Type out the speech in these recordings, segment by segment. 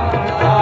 Oh,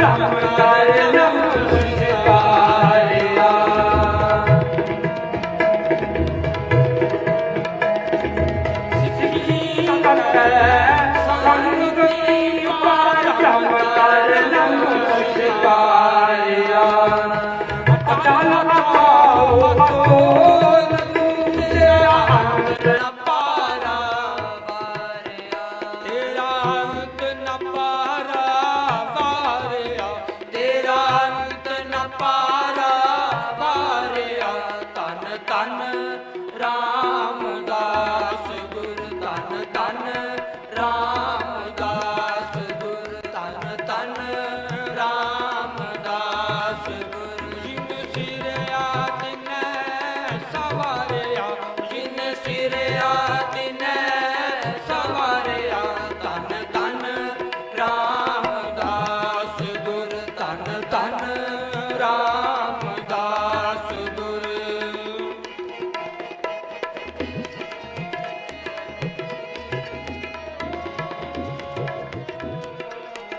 ਢਾਲ ਮਨਾਏ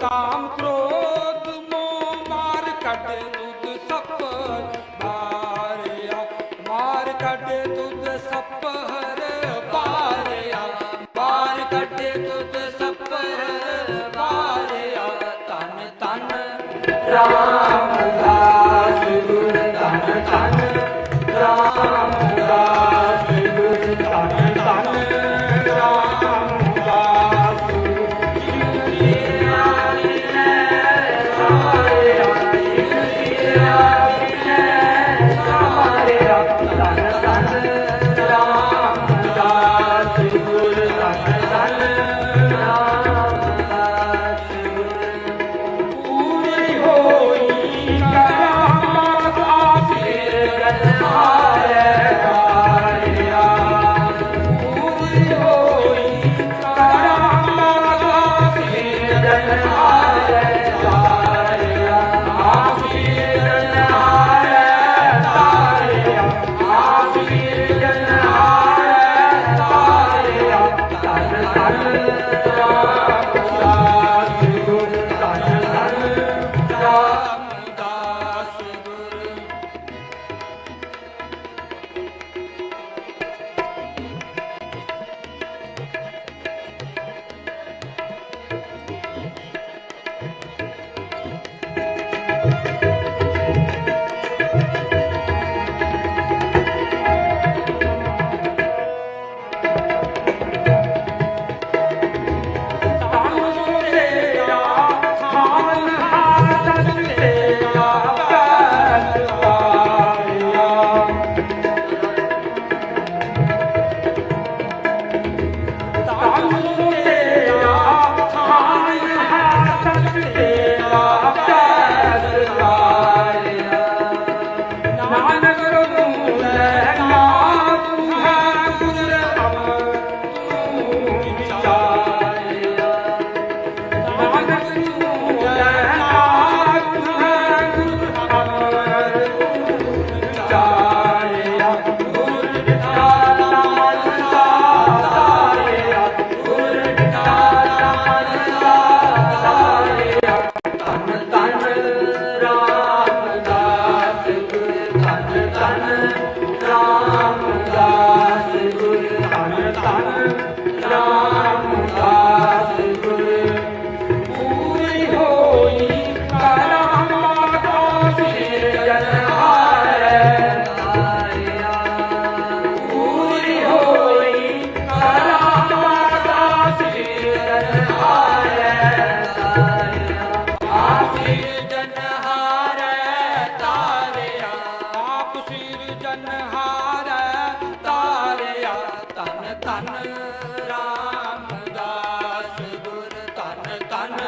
ਕਾਮ ਕ੍ਰੋਧ ਮਾਰ ਕੱਢ ਦੁੱਧ ਸੱਪ ਮਾਰਿਆ ਮਾਰ ਕੱਢ ਦੁੱਧ ਸੱਪ ਹਰ ਮਾਰ ਕੱਢ ਦੁੱਧ ਸੱਪ ਹਰ ਪਾਰਿਆ ਤਨ ਰਾਮ।